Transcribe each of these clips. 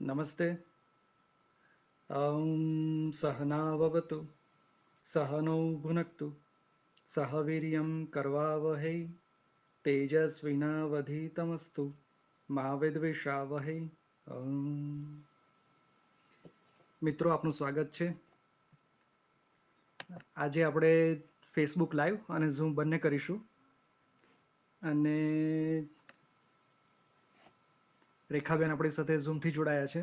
नमस्ते ॐ सहनाववतु सहनौ भुनक्तु सह वीर्यं कर्वावहै तेजस्विनावधीतमस्तु મા વિદ્વિષાવહૈ મિત્રો આપનું સ્વાગત છે આજે આપણે ફેસબુક લાઈવ અને ઝૂમ બંને કરીશું અને રેખાબેન આપણી સાથે ઝૂમથી જોડાયા છે.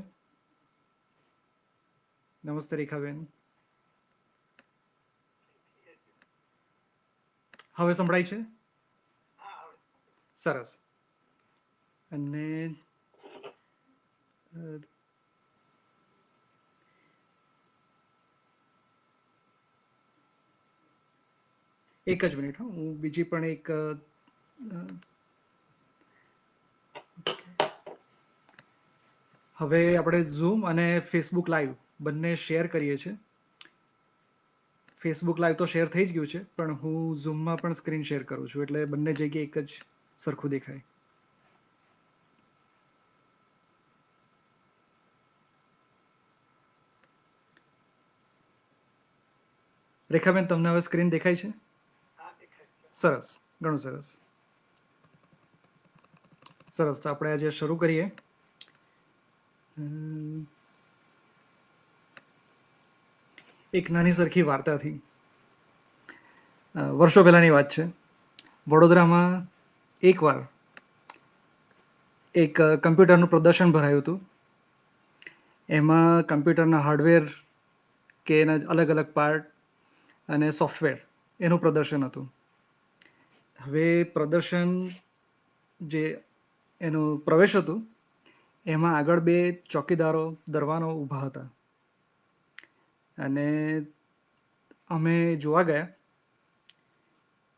નમસ્તે રેખાબેન. હવે સંભળાય છે? સરસ. અને એક જ મિનિટ હો. હું બીજી પણ એક હવે આપણે ઝૂમ અને ફેસબુક લાઈવ બંને શેર કરીએ છીએ. ફેસબુક લાઈવ તો શેર થઈ જ ગયું છે પણ હું ઝૂમમાં પણ સ્ક્રીન શેર કરું છું એટલે બંને જગ્યાએ એક જ સરખું દેખાય. રેખાબેન તમને હવે સ્ક્રીન દેખાય છે. સરસ ઘણું સરસ. સરસ તો આપણે આજે શરૂ કરીએ. એક નાની સરખી વાર્તાથી. વર્ષો પહેલાની વાત છે. વડોદરામાં એકવાર એક કમ્પ્યુટરનું પ્રદર્શન ભરાયું હતું. એમાં કમ્પ્યુટરના હાર્ડવેર કે એના અલગ અલગ પાર્ટ અને સોફ્ટવેર એનું પ્રદર્શન હતું. હવે પ્રદર્શન જે એનું પ્રવેશ હતું એમાં આગળ બે ચોકીદારો દરવાનો ઊભા હતા. અને અમે જોવા ગયા.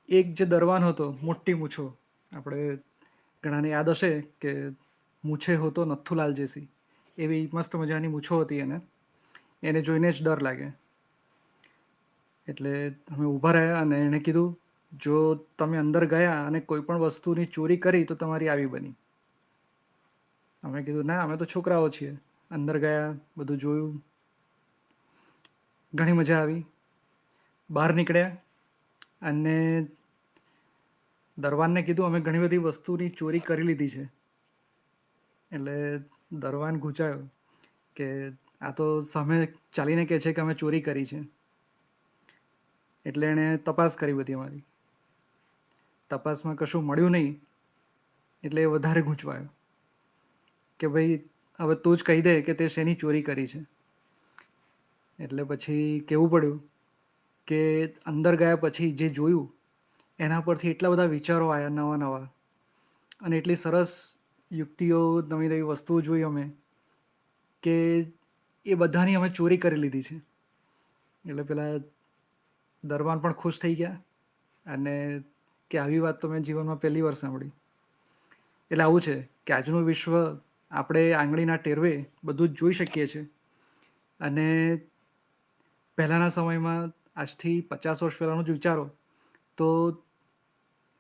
એક જે દરવાન હતો, મોટી મૂછો, આપણે ઘણાને યાદ હશે કે મૂછે હોતો નથુલાલ જેસી. એવી મસ્ત મજાની મૂછો હતી એને. એને જોઈને જ ડર લાગે. એટલે અમે ઊભા રહ્યા અને એણે કીધું, જો તમે અંદર ગયા અને કોઈ પણ વસ્તુની ચોરી કરી, તો તમારી આવી બની. અમે કીધું, ના, અમે તો છોકરાઓ છીએ. અંદર ગયા, બધું જોયું. ઘણી મજા આવી. બહાર નીકળ્યા અને દરવાનને કીધું, અમે ઘણી બધી વસ્તુની ચોરી કરી લીધી છે. એટલે દરવાન ગુંચાયો કે, આ તો સામે ચાલીને કહે છે કે અમે ચોરી કરી છે. એટલે એણે તપાસ કરી બધી અમારી. તપાસમાં કશું મળ્યું નહીં. એટલે એ વધારે ગૂંચવાયો. કે ભાઈ, હવે તું જ કહી દે કે તે શેની ચોરી કરી છે. એટલે પછી કહેવું પડ્યું કે અંદર ગયા પછી જે જોયું, એના પરથી એટલા બધા વિચારો આવ્યા નવા નવા. અને એટલી સરસ યુક્તિઓ નવી નવી વસ્તુઓ જોઈ અમે કે એ બધાની અમે ચોરી કરી લીધી છે. એટલે પેલા દરબાર પણ ખુશ થઈ ગયા અને કે આવી વાત તો મેં જીવનમાં પહેલી વાર સાંભળી. એટલે આવું છે કે આજનું વિશ્વ આપણે આંગળીના ટેરવે બધું જ જોઈ શકીએ છીએ. અને પહેલાંના સમયમાં આજથી પચાસ વર્ષ પહેલાંનું જ વિચારો, તો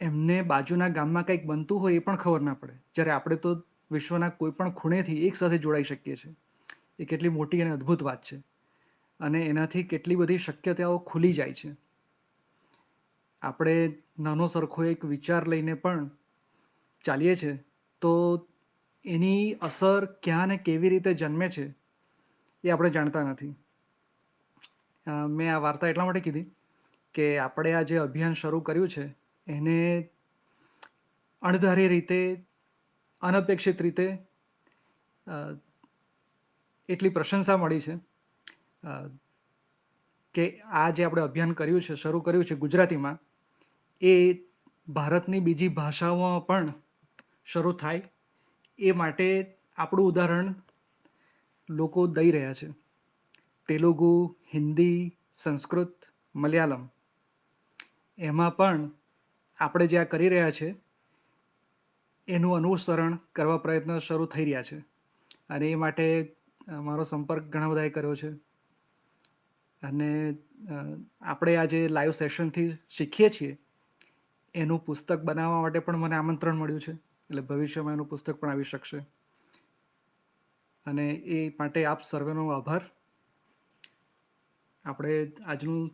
એમને બાજુના ગામમાં કંઈક બનતું હોય એ પણ ખબર ના પડે. જ્યારે આપણે તો વિશ્વના કોઈ પણ ખૂણેથી એક સાથે જોડાઈ શકીએ છીએ. એ કેટલી મોટી અને અદ્ભુત વાત છે. અને એનાથી કેટલી બધી શક્યતાઓ ખુલી જાય છે. આપણે નાનો સરખો એક વિચાર લઈને પણ ચાલીએ છીએ, તો એની અસર ક્યાં ને કેવી રીતે જન્મે છે એ આપણે જાણતા નથી. મેં આ વાર્તા એટલા માટે કીધી કે આપણે આ જે અભિયાન શરૂ કર્યું છે એને અણધારી રીતે, અનપેક્ષિત રીતે એટલી પ્રશંસા મળી છે કે આ જે આપણે અભિયાન કર્યું છે, શરૂ કર્યું છે ગુજરાતીમાં, એ ભારતની બીજી ભાષાઓમાં પણ શરૂ થાય એ માટે આપણું ઉદાહરણ લોકો દઈ રહ્યા છે. તેલુગુ, હિન્દી, સંસ્કૃત, મલયાલમ. એમાં પણ આપણે જે આ કરી રહ્યા છે, એનું અનુસરણ કરવા પ્રયત્ન શરૂ થઈ રહ્યા છે. અને એ માટે મારો સંપર્ક ઘણા બધાએ કર્યો છે. અને આપણે આ જે લાઈવ સેશનથી શીખીએ છીએ, એનું પુસ્તક બનાવવા માટે પણ મને આમંત્રણ મળ્યું છે. એટલે ભવિષ્યમાં એનું પુસ્તક પણ આવી શકશે. અને એ માટે આપ સર્વેનો આભાર. આપણે આજનું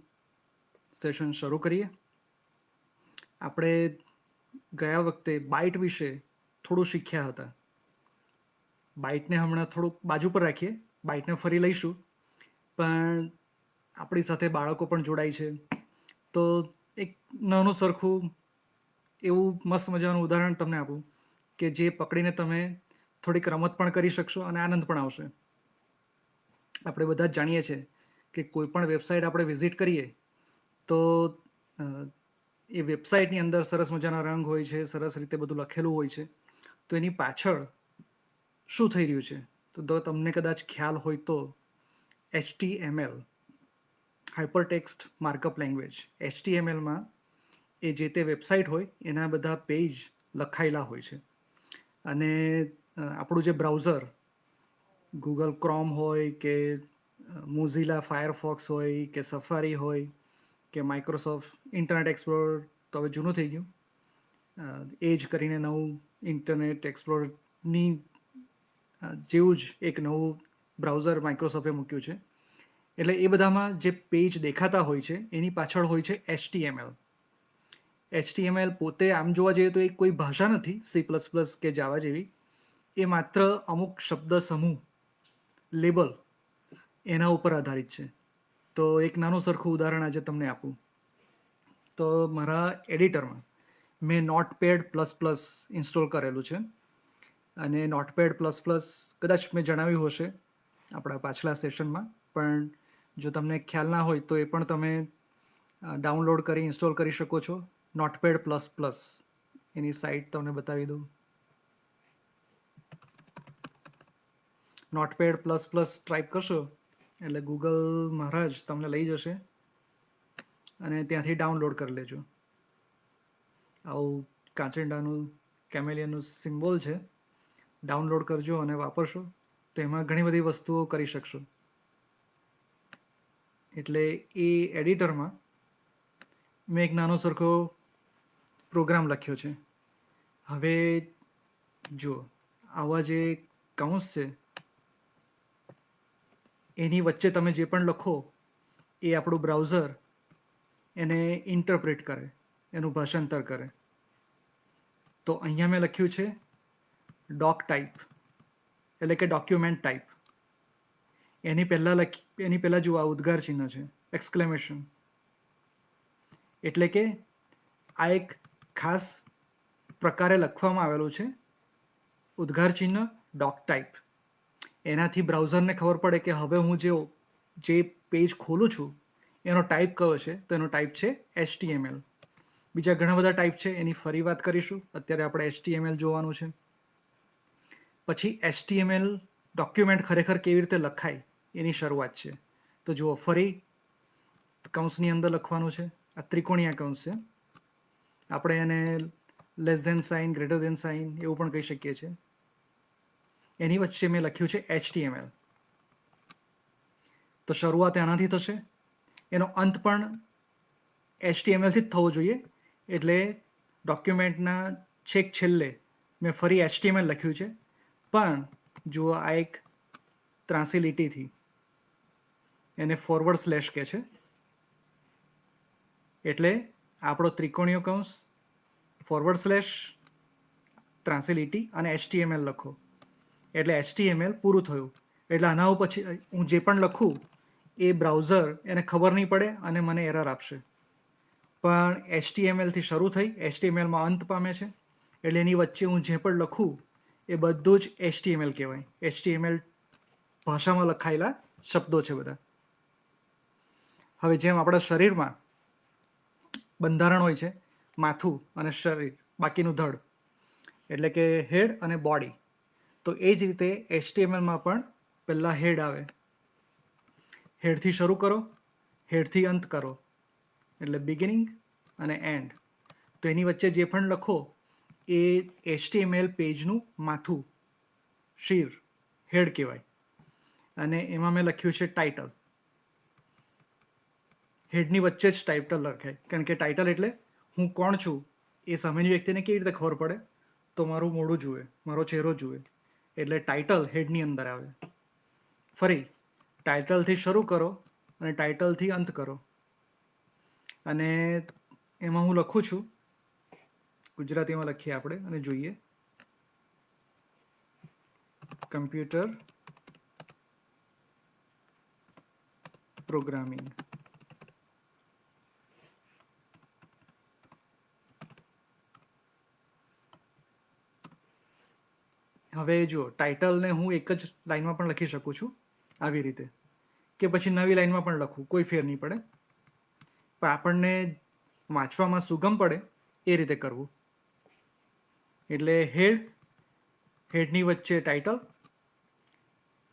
સેશન શરૂ કરીએ. આપણે ગયા વખતે બાઇટ વિશે થોડું શીખ્યા હતા. બાઇટને હમણાં થોડુંક બાજુ પર રાખીએ. બાઇટને ફરી લઈશું. પણ આપણી સાથે બાળકો પણ જોડાય છે. તો એક નાનું સરખું એવું મસ્ત મજાનું ઉદાહરણ તમને આપું. કે જે પકડીને તમે થોડીક રમત પણ કરી શકશો અને આનંદ પણ આવશે. આપણે બધા જ જાણીએ છીએ કે કોઈ પણ વેબસાઇટ આપણે વિઝિટ કરીએ તો એ વેબસાઇટની અંદર સરસ મજાના રંગ હોય છે, સરસ રીતે બધું લખેલું હોય છે, તો એની પાછળ શું થઈ રહ્યું છે? તો તમને કદાચ ખ્યાલ હોય તો એચટીએમએલ હાઇપરટેક્સ્ટ માર્કઅપ લેંગ્વેજ. એચટીએમએલમાં એ જે તે વેબસાઇટ હોય એના બધા પેજ લખાયેલા હોય છે. અને આપણું જે બ્રાઉઝર ગૂગલ ક્રોમ હોય કે મોઝિલા ફાયરફોક્સ હોય કે સફારી હોય કે માઇક્રોસોફ્ટ ઇન્ટરનેટ એક્સપ્લોરર તો હવે જૂનું થઈ ગયું. એ જ કરીને નવું ઇન્ટરનેટ એક્સપ્લોરની જેવું જ એક નવું બ્રાઉઝર માઇક્રોસોફ્ટે મૂક્યું છે. એટલે એ બધામાં જે પેજ દેખાતા હોય છે, એની પાછળ હોય છે એચટીએમએલ એચટીએમએલ પોતે આમ જોવા જઈએ તો એ કોઈ ભાષા નથી સી પ્લસ પ્લસ કે જાવા જેવી. એ માત્ર અમુક શબ્દ સમૂહ લેબલ એના ઉપર આધારિત છે. તો એક નાનું સરખું ઉદાહરણ આજે તમને આપું. તો મારા એડિટરમાં મેં નોટપેડ પ્લસ પ્લસ ઇન્સ્ટોલ કરેલું છે. અને નોટપેડ પ્લસ પ્લસ કદાચ મેં જણાવ્યું હશે આપણા પાછલા સેશનમાં પણ જો તમને ખ્યાલ ના હોય તો એ પણ તમે ડાઉનલોડ કરી ઇન્સ્ટોલ કરી શકો છો. નોટપેડ પ્લસ પ્લસ એની સાઇટ તમને બતાવી દઉં. નોટપેડ પ્લસ પ્લસ ટાઈપ કરશો, એટલે ગૂગલ મહારાજ તમને લઈ જશે અને ત્યાંથી ડાઉનલોડ કરી લેજો. આવું કાંચિંડાનું કેમેલિયનનું સિમ્બોલ છે ડાઉનલોડ કરજો અને વાપરશો, તો એમાં ઘણી બધી વસ્તુઓ કરી શકશો. એટલે એ એડિટરમાં મેં એક નાનો સરખો પ્રોગ્રામ લખ્યો છે. હવે જો આવા જે કૌંસ છે, એની વચ્ચે તમે જે પણ લખો, એ આપણું બ્રાઉઝર એને ઇન્ટરપ્રેટ કરે, એનું ભાષાંતર કરે. તો અહીંયા મેં લખ્યું છે ડોક ટાઈપ એટલે કે ડોક્યુમેન્ટ ટાઈપ એની પહેલાં લખી, એની પહેલાં જુઓ, આ ઉદ્ગાર ચિહ્ન છે. એક્સક્લેમેશન એટલે કે, આ એક ખાસ પ્રકારે લખવામાં આવેલું છે. ઉદ્ગાર ચિહ્ન ડોક ટાઈપ એનાથી બ્રાઉઝરને ખબર પડે કે હવે હું જે જે પેજ ખોલું છું, એનો ટાઈપ કયો છે? તો એનો ટાઈપ છે એચટીએમએલ બીજા ઘણા બધા ટાઈપ છે, એની ફરી વાત કરીશું. અત્યારે આપણે એચટીએમએલ જોવાનું છે. પછી એચટીએમએલ ડોક્યુમેન્ટ ખરેખર કેવી રીતે લખાય? એની શરૂઆત છે. તો જુઓ, ફરી કૌંસની અંદર લખવાનું છે. આ ત્રિકોણીય કૌંસ છે. આપણે એને less than sign greater than sign એવું પણ કહી શકીએ છીએ. એની વચ્ચે મેં લખ્યું છે એચટીએમએલ તો શરૂઆત એનાથી થશે. એનો અંત પણ એચટીએમએલથી જ થવો જોઈએ. એટલે ડોક્યુમેન્ટના છેક છેલ્લે મેં ફરી એચટીએમએલ લખ્યું છે. પણ જુઓ આ એક ત્રાસી લીટીથી એને ફોરવર્ડ સ્લેશ કહે છે. એટલે આપણો ત્રિકોણીય કૌંસ ફોરવર્ડ સ્લેશ ત્રાસી અને એચટીએમએલ લખો. એટલે એચટીએમએલ પૂરું થયું. એટલે આના પછી હું જે પણ લખું, એ બ્રાઉઝર એને ખબર નહીં પડે અને મને એરર આપશે. પણ એચટીએમએલથી શરૂ થઈ એચટીએમએલમાં અંત પામે છે. એટલે એની વચ્ચે હું જે પણ લખું, એ બધું જ એચટીએમએલ કહેવાય. એચટીએમએલ ભાષામાં લખાયેલા શબ્દો છે બધા. હવે જેમ આપણા શરીરમાં બંધારણ હોય છે, માથું અને શરીર, બાકીનું ધડ, એટલે કે હેડ અને બોડી તો એ જ રીતે એચટીએમએલમાં પણ પહેલાં હેડ આવે. હેડથી શરૂ કરો, હેડથી અંત કરો, એટલે બિગિનિંગ અને એન્ડ તો એની વચ્ચે જે પણ લખો, એ એચટીએમએલ પેજનું માથું, શીર, હેડ કહેવાય. અને એમાં મેં લખ્યું છે ટાઇટલ હેડની વચ્ચે જ ટાઇટલ લખાય કારણ કે ટાઇટલ એટલે હું કોણ છું? એ સામેની વ્યક્તિને કેવી રીતે ખબર પડે? તો મારું મોડું જુએ, મારો ચહેરો જુએ. એટલે ટાઇટલ હેડની અંદર આવે. ફરી ટાઇટલથી શરૂ કરો અને ટાઇટલથી અંત કરો. અને એમાં હું લખું છું. ગુજરાતીમાં લખીએ આપણે અને જોઈએ. કમ્પ્યુટર પ્રોગ્રામિંગ હવે જુઓ ટાઇટલને હું એક જ લાઈનમાં પણ લખી શકું છું, આવી રીતે. કે પછી નવી લાઈનમાં પણ લખું, કોઈ ફેર નહીં પડે. પણ આપણને વાંચવામાં સુગમ પડે એ રીતે કરવું. એટલે હેડ હેડની વચ્ચે ટાઇટલ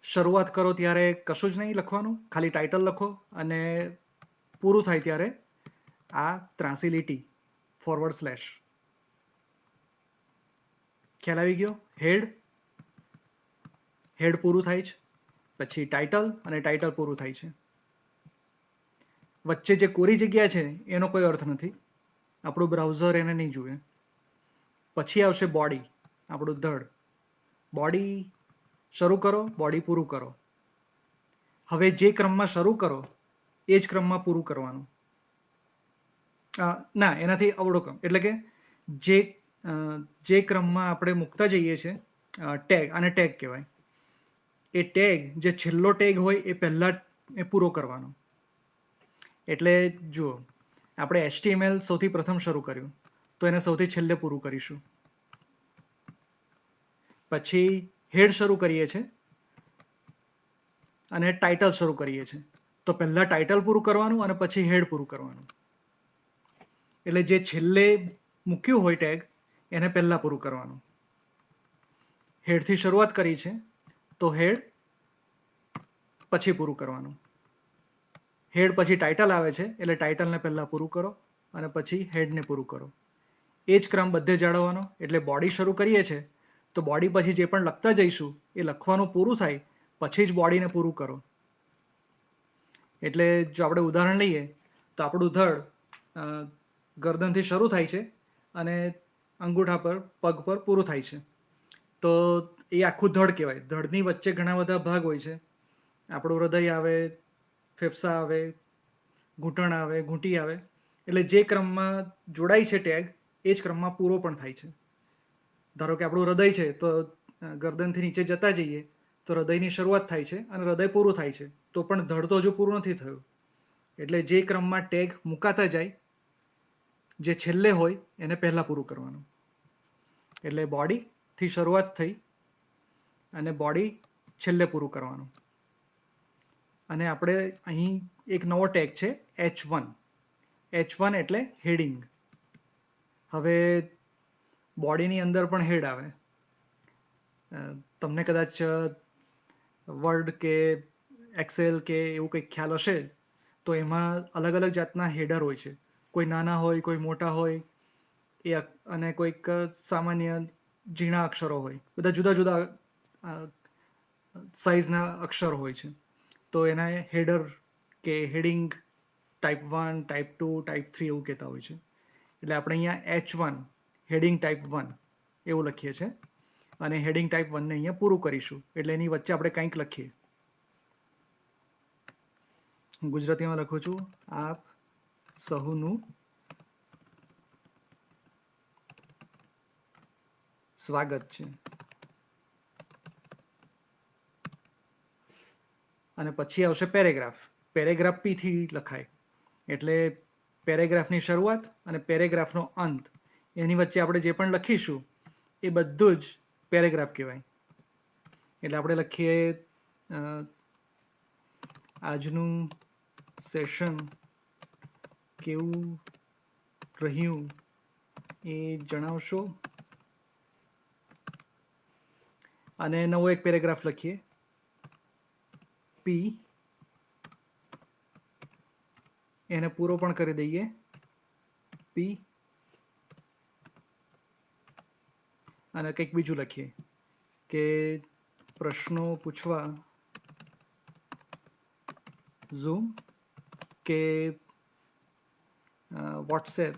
શરૂઆત કરો ત્યારે કશું જ નહીં લખવાનું, ખાલી ટાઇટલ લખો અને પૂરું થાય ત્યારે આ ત્રાસી લીટી ફોરવર્ડ સ્લેશ ખ્યાલ આવી ગયો? હેડ હેડ પૂરું થાય છે, પછી ટાઇટલ અને ટાઇટલ પૂરું થાય છે. વચ્ચે જે કોરી જગ્યા છે, એનો કોઈ અર્થ નથી. આપણું બ્રાઉઝર એને નહીં જુએ. પછી આવશે બોડી, આપણું ધડ. બોડી શરૂ કરો, બોડી પૂરું કરો. હવે જે ક્રમમાં શરૂ કરો, એ જ ક્રમમાં પૂરું કરવાનું. ના, એનાથી અવળો ક્રમ. એટલે કે જે જે ક્રમમાં આપણે મૂકતા જઈએ છીએ ટેગ, આને ટેગ કહેવાય. એ ટેગ જે છેલ્લો ટેગ હોય એ પહેલાં એ પૂરો કરવાનો. એટલે જુઓ, આપણે એચટીએમએલ સૌથી પ્રથમ શરૂ કર્યું, તો એને સૌથી છેલ્લે પૂરું કરીશું. પછી હેડ શરૂ કરીએ છીએ અને ટાઇટલ શરૂ કરીએ છીએ. તો પહેલાં ટાઇટલ પૂરું કરવાનું અને પછી હેડ પૂરું કરવાનું. એટલે જે છેલ્લે મૂક્યું હોય ટેગ એને પહેલાં પૂરું કરવાનું. હેડથી શરૂઆત કરી છે. તો હેડ પછી પૂરું કરવાનું. હેડ પછી ટાઇટલ આવે છે, એટલે ટાઇટલને પહેલાં પૂરું કરો અને પછી હેડને પૂરું કરો. એ જ ક્રમ બધે જાળવવાનો, એટલે બોડી શરૂ કરીએ છીએ તો બોડી પછી જે પણ લખતા જઈશું, એ લખવાનું પૂરું થાય, પછી જ બોડીને પૂરું કરો. એટલે જો આપણે ઉદાહરણ લઈએ, તો આપણું ધડ ગરદનથી શરૂ થાય છે અને અંગૂઠા પર, પગ પર પૂરું થાય છે. તો એ આખું ધડ કહેવાય. ધડની વચ્ચે ઘણા બધા ભાગ હોય છે. આપણું હૃદય આવે, ફેફસા આવે, ઘૂંટણ આવે, ઘૂંટી આવે. એટલે જે ક્રમમાં જોડાય છે ટેગ એ જ ક્રમમાં પૂરો પણ થાય છે. ધારો કે આપણું હૃદય છે, તો ગરદનથી નીચે જતા જઈએ, તો હૃદયની શરૂઆત થાય છે અને હૃદય પૂરું થાય છે. તો પણ ધડ તો હજુ પૂરું નથી થયું. એટલે જે ક્રમમાં ટેગ મુકાતા જાય, જે છેલ્લે હોય, એને પહેલાં પૂરું કરવાનું. એટલે બોડીથી શરૂઆત થઈ અને બોડી છેલ્લે પૂરું કરવાનું. અને આપણે અહીં એક નવો ટેગ છે એચ વન એચ વન એટલે હેડિંગ હવે બોડીની અંદર પણ હેડ આવે. તમને કદાચ વર્ડ કે એક્સેલ કે એવું કંઈક ખ્યાલ હશે, તો એમાં અલગ અલગ જાતના હેડર હોય છે. કોઈ નાના હોય, કોઈ મોટા હોય, એ અને કોઈક સામાન્ય ઝીણા અક્ષરો હોય. બધા જુદા જુદા સાઇઝના અક્ષર હોય છે. તો એના હેડર કે heading type one type two type three એવું કહેતા હોય છે. એટલે આપણે અહીંયા H one heading type one એવું લખીએ છીએ અને હેડિંગ ટાઈપ વનને અહીંયા પૂરું કરીશું. એટલે એની વચ્ચે આપણે કંઈક લખીએ. હું ગુજરાતીમાં લખું છું. આપ સહુનું સ્વાગત છે. અને પછી આવશે પેરેગ્રાફ. પેરેગ્રાફ પીથી લખાય. એટલે પેરેગ્રાફની શરૂઆત અને પેરેગ્રાફનો અંત. એની વચ્ચે આપણે જે પણ લખીશું, એ બધું જ પેરેગ્રાફ કહેવાય. એટલે આપણે લખીએ આજનું સેશન કેવું રહ્યું એ જણાવશો. અને નવો એક પેરેગ્રાફ લખીએ. પી એને પૂરો પણ કરી દઈએ. પી અને કંઈક બીજું લખીએ કે પ્રશ્નો પૂછવા ઝૂમ કે વોટ્સએપ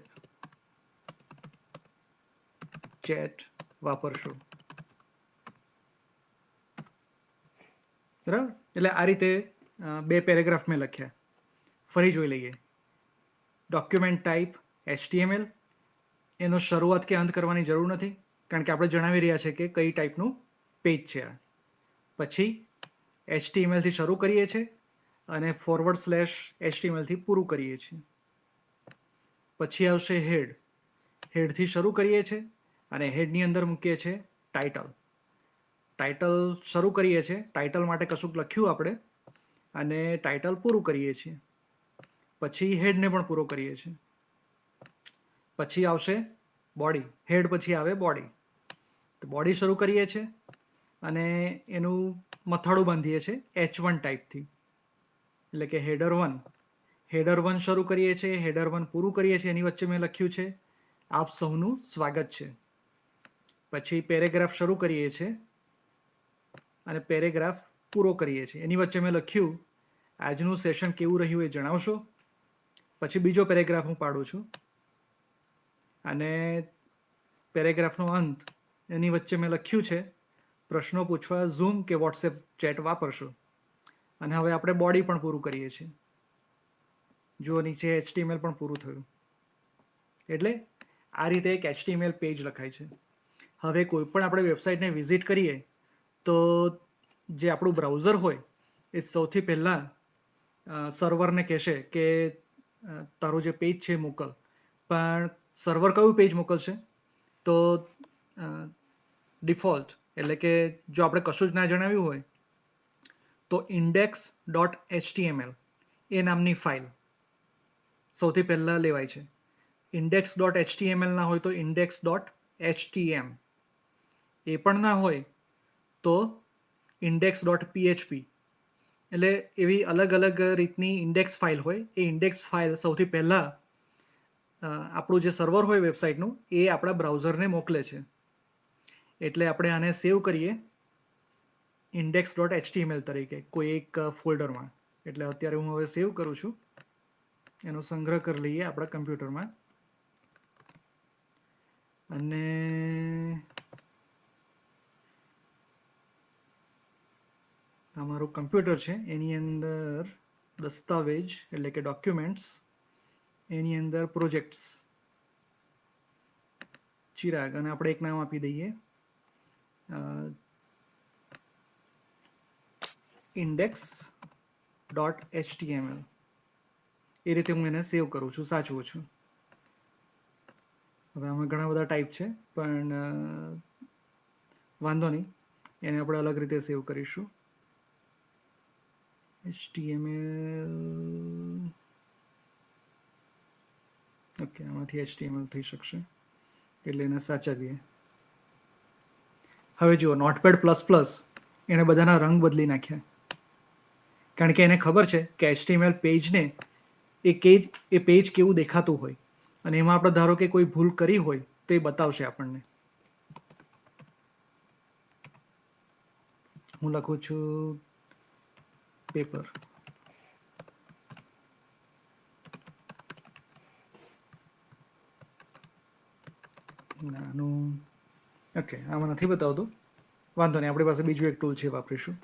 ચેટ વાપરશો. બરાબર? એટલે આ રીતે બે પેરેગ્રાફ મેં લખ્યા. ફરી જોઈ લઈએ. ડોક્યુમેન્ટ ટાઈપ એચટીએમએલ એનો શરૂઆત કે અંત કરવાની જરૂર નથી, કારણ કે આપણે જણાવી રહ્યા છે કે કઈ ટાઈપનું પેજ છે આ. પછી એચટીએમએલથી શરૂ કરીએ છીએ અને ફોરવર્ડ સ્લેશ એચટીએમએલથી પૂરું કરીએ છીએ. પછી આવશે હેડ હેડથી શરૂ કરીએ છીએ અને હેડની અંદર મૂકીએ છીએ ટાઇટલ ટાઇટલ શરૂ કરીએ છીએ. ટાઇટલ માટે કશુંક લખ્યું આપણે. અને ટાઇટલ પૂરું કરીએ છીએ. પછી હેડને પણ પૂરો કરીએ છીએ. પછી આવશે બોડી હેડ પછી આવે બોડી તો બોડી શરૂ કરીએ છીએ અને એનું મથાળું બાંધીએ છીએ એચ વન ટાઈપથી એટલે કે હેડર વન હેડર વન શરૂ કરીએ છીએ. હેડર વન પૂરું કરીએ છીએ. એની વચ્ચે મેં લખ્યું છે, આપ સૌનું સ્વાગત છે. પછી પેરેગ્રાફ શરૂ કરીએ છીએ. અને પેરેગ્રાફ પૂરો કરીએ છીએ. એની વચ્ચે મેં લખ્યું, આજનું સેશન કેવું રહ્યું એ જણાવશો? પછી બીજો પેરેગ્રાફ હું પાડું છું. અને પેરેગ્રાફનો અંત, એની વચ્ચે મેં લખ્યું છે, પ્રશ્નો પૂછવા ઝૂમ કે વોટ્સએપ ચેટ વાપરશો. અને હવે આપણે બોડી પણ પૂરું કરીએ છીએ. જુઓ, નીચે એચટીએમએલ પણ પૂરું થયું. એટલે આ રીતે એક એચટીએમએલ પેજ લખાય છે. હવે કોઈ પણ આપણે વેબસાઇટને વિઝિટ કરીએ તો જે આપણું બ્રાઉઝર હોય, એ સૌથી પહેલાં સર્વરને કહેશે કે તારું જે પેજ છે મોકલ. પણ સર્વર કયું પેજ મોકલશે? તો ડિફોલ્ટ એટલે કે જો આપણે કશું જ ના જણાવ્યું હોય, તો ઇન્ડેક્સ ડોટ એચટીએમએલ એ નામની ફાઇલ સૌથી પહેલાં લેવાય છે. ઇન્ડેક્સ ડોટ એચટીએમએલ ના હોય તો ઇન્ડેક્સ ડોટ એચટીએમ એ પણ ના હોય તો ઇન્ડેક્સ ડોટ પીએચપી એટલે એવી અલગ અલગ રીતની ઇન્ડેક્સ ફાઇલ હોય, એ ઇન્ડેક્સ ફાઇલ સૌથી પહેલાં આપણું જે સર્વર હોય વેબસાઇટનું એ આપણા બ્રાઉઝરને મોકલે છે. એટલે આપણે આને સેવ કરીએ ઇન્ડેક્સ ડોટ એચટીએમએલ તરીકે, કોઈ એક ફોલ્ડરમાં એટલે અત્યારે હું હવે સેવ કરું છું. એનો સંગ્રહ કરી લઈએ આપણા કમ્પ્યુટરમાં અને આ મારું કમ્પ્યુટર છે, એની અંદર દસ્તાવેજ એટલે કે ડોક્યુમેન્ટ્સ એની અંદર પ્રોજેક્ટ્સ ચિરાગ, અને આપણે એક નામ આપી દઈએ. ઇન્ડેક્સ ડોટ એચટીએમએલ એ રીતે હું એને સેવ કરું છું, સાચવું છું. હવે આમાં ઘણા બધા ટાઈપ છે, પણ વાંધો નહીં. એને આપણે અલગ રીતે સેવ કરીશું. HTML ઓકે આમાંથી એચટીએમએલ થઈ શકશે. એટલે એને સાચવીએ. હવે જુઓ નોટપેડ પ્લસ પ્લસ એણે બધાના રંગ બદલી નાખ્યા. કારણ કે એને ખબર છે કે HTML પેજને એ કેજ, એ પેજ કેવું દેખાતું હોય. અને એમાં આપણે ધારો કે કોઈ ભૂલ કરી હોય, તો એ બતાવશે આપણને. હું લખું છું પેપર. નાનું. ઓકે આમાં નથી બતાવતું. વાંધો નહીં, આપણી પાસે બીજું એક ટૂલ છે, વાપરીશું.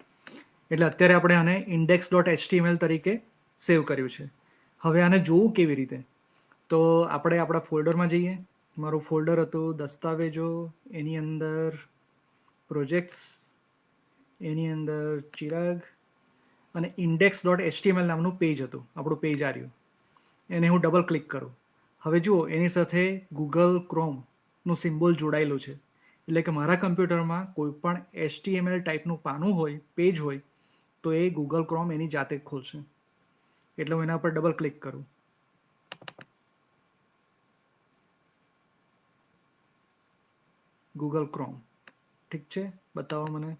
એટલે અત્યારે આપણે આને ઇન્ડેક્સ ડોટ એચટીએમએલ તરીકે સેવ કર્યું છે. હવે આને જોવું કેવી રીતે? તો આપણે આપણા ફોલ્ડરમાં જઈએ. મારું ફોલ્ડર હતું દસ્તાવેજો, એની અંદર પ્રોજેક્ટ્સ એની અંદર ચિરાગ અને ઇન્ડેક્સ ડોટ એચટીએમએલ નામનું પેજ હતું, આપણું પેજ આ રહ્યું. એને હું ડબલ ક્લિક કરું. હવે જુઓ, એની સાથે ગૂગલ ક્રોમનું સિમ્બોલ જોડાયેલું છે. એટલે કે મારા કમ્પ્યુટરમાં કોઈ પણ એચટીએમએલ ટાઈપનું પાનું હોય પેજ હોય, તો એ ગૂગલ ક્રોમ એની જાતે ખોલશે. એટલે હું એના પર ડબલ ક્લિક કરું. ગૂગલ ક્રોમ ઠીક છે? બતાવો મને.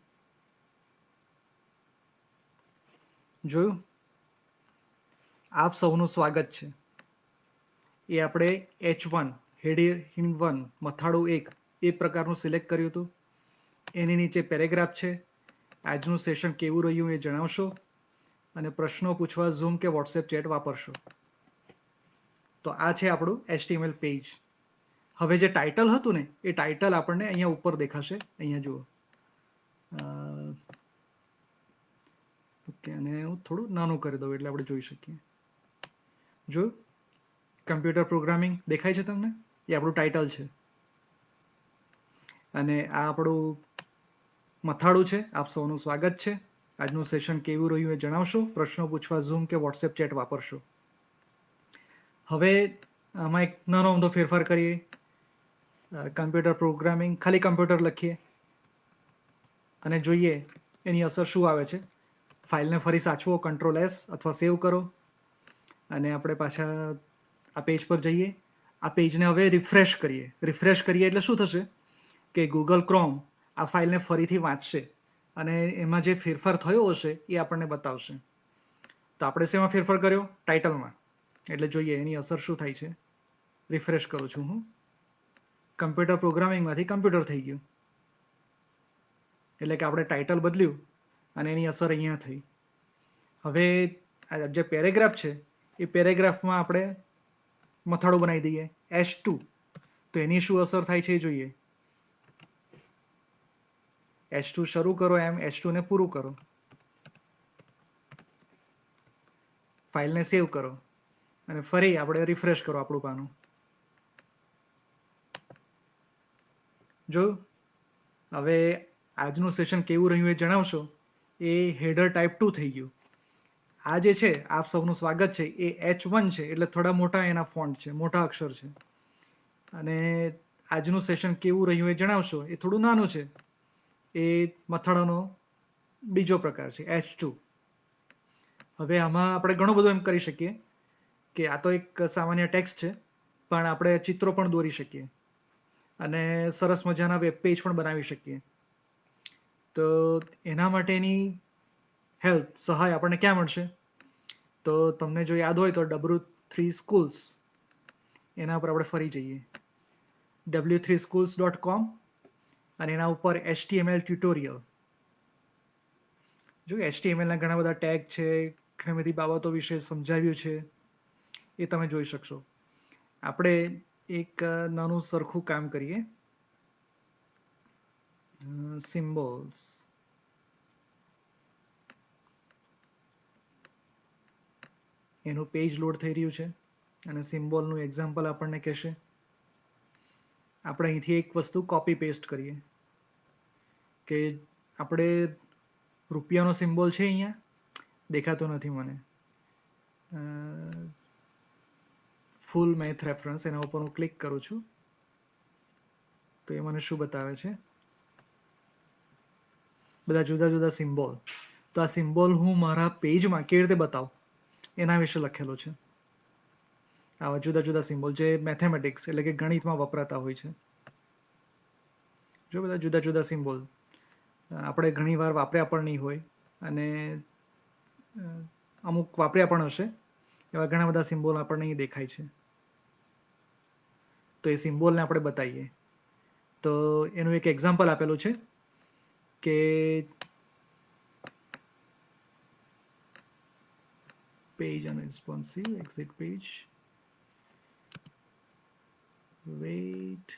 જોયું? આપ સૌનું સ્વાગત છે. એ આપણે એચ વન હેડિંગ વન, મથાળું એક, એ પ્રકારનું સિલેક્ટ કર્યું હતું. એની નીચે પેરેગ્રાફ છે. આજનું સેશન કેવું રહ્યું એ જણાવશો અને પ્રશ્નો પૂછવા ઝૂમ કે વોટ્સએપ ચેટ વાપરશો. તો આ છે આપણું એચટીએમએલ પેજ હવે જે ટાઇટલ હતું ને, એ ટાઇટલ આપણને અહીંયા ઉપર દેખાશે. અહીંયા જુઓ. ઓકે અને હું થોડું નાનું કરી દઉં એટલે આપણે જોઈ શકીએ. જો કમ્પ્યુટર પ્રોગ્રામિંગ દેખાય છે તમને? એ આપણું ટાઇટલ છે. અને આ આપણું મથાળું છે. આપ સૌનું સ્વાગત છે. આજનું સેશન કેવું રહ્યું એ જણાવશો? પ્રશ્નો પૂછવા ઝૂમ કે વોટ્સએપ ચેટ વાપરશો? હવે આમાં એક નાનો અમદો ફેરફાર કરીએ. કમ્પ્યુટર પ્રોગ્રામિંગ, ખાલી કમ્પ્યુટર લખીએ. અને જોઈએ એની અસર શું આવે છે. ફાઇલને ફરી સાચવો કંટ્રોલ એસ અથવા સેવ કરો. અને આપણે પાછા આ પેજ પર જઈએ. આ પેજને હવે રિફ્રેશ કરીએ. રિફ્રેશ કરીએ એટલે શું થશે? કે ગૂગલ ક્રોમ આ ફાઇલને ફરીથી વાંચશે. અને એમાં જે ફેરફાર થયો હશે એ આપણને બતાવશે. તો આપણે શેમાં ફેરફાર કર્યો? ટાઇટલમાં એટલે જોઈએ એની અસર શું થાય છે. રિફ્રેશ કરું છું હું. કમ્પ્યુટર પ્રોગ્રામિંગમાંથી કમ્પ્યુટર થઈ ગયું. એટલે કે આપણે ટાઇટલ બદલ્યું. અને એની અસર અહીંયા થઈ. હવે જે પેરેગ્રાફ છે, એ પેરેગ્રાફમાં આપણે મથાળું બનાવી દઈએ એચ ટુ તો એની શું અસર થાય છે એ જોઈએ. એચ ટુ શરૂ કરો એમ એચ ટુને પૂરું કરો. ફાઇલને સેવ કરો. અને ફરી આપણે રિફ્રેશ કરો આપણું પાનું. જો, હવે આજનું સેશન કેવું રહ્યું એ જણાવશો. એ હેડર ટાઈપ ટુ થઈ ગયું. આ જે છે, આપ સૌનું સ્વાગત છે. એ એચ વન છે, એટલે થોડા મોટા એના ફોન્ટ છે, મોટા અક્ષર છે. અને આજનું સેશન કેવું રહ્યું એ જણાવશો. એ થોડું નાનું છે. એ મથાળાનો બીજો પ્રકાર છે એચ ટુ હવે આમાં આપણે ઘણું બધું એમ કરી શકીએ કે આ તો એક સામાન્ય ટેક્સ્ટ છે, પણ આપણે ચિત્રો પણ દોરી શકીએ. અને સરસ મજાના વેબ પેજ પણ બનાવી શકીએ. તો એના માટેની હેલ્પ સહાય આપણને ક્યાં મળશે? તો તમને જો યાદ હોય તો ડબલ્યુ થ્રી સ્કૂલ્સ એના પર આપણે ફરી જઈએ. W three schools dot com અને એના ઉપર એચટીએમએલ ટ્યુટોરિયલ જો એચટીએમએલના ઘણા બધા ટેગ છે, ઘણી બધી બાબતો વિશે સમજાવ્યું છે, એ તમે જોઈ શકશો. આપણે એક નાનું સરખું કામ કરીએ. સિમ્બોલ્સ એનું પેજ લોડ થઈ રહ્યું છે અને સિમ્બોલનું એક્ઝામ્પલ આપણને કહેશે. આપણે અહીંથી એક વસ્તુ કોપી પેસ્ટ કરીએ કે આપણે રૂપિયાનો સિમ્બોલ છે અહીંયા? દેખાતો નથી મને. ફૂલ મેથ રેફરન્સ એના ઉપર હું ક્લિક કરું છું. તો એ મને શું બતાવે છે? બધા જુદા જુદા સિમ્બોલ. તો આ સિમ્બોલ હું મારા પેજમાં કેવી રીતે બતાવું? એના વિશે લખેલો છે. આવા જુદા જુદા સિમ્બોલ જે મેથેમેટિક્સ એટલે કે ગણિતમાં વપરાતા હોય છે. જો બધા જુદા જુદા સિમ્બોલ આપણે ઘણીવાર વાપર્યા પણ નહીં હોય અને અમુક વાપર્યા પણ હશે, એવા ઘણા બધા સિમ્બોલ આપણને અહીં દેખાય છે. તો એ સિમ્બોલને આપણે બતાવીએ. તો એનું એક એક્ઝામ્પલ આપેલું છે. કે page unresponsive exit page. Wait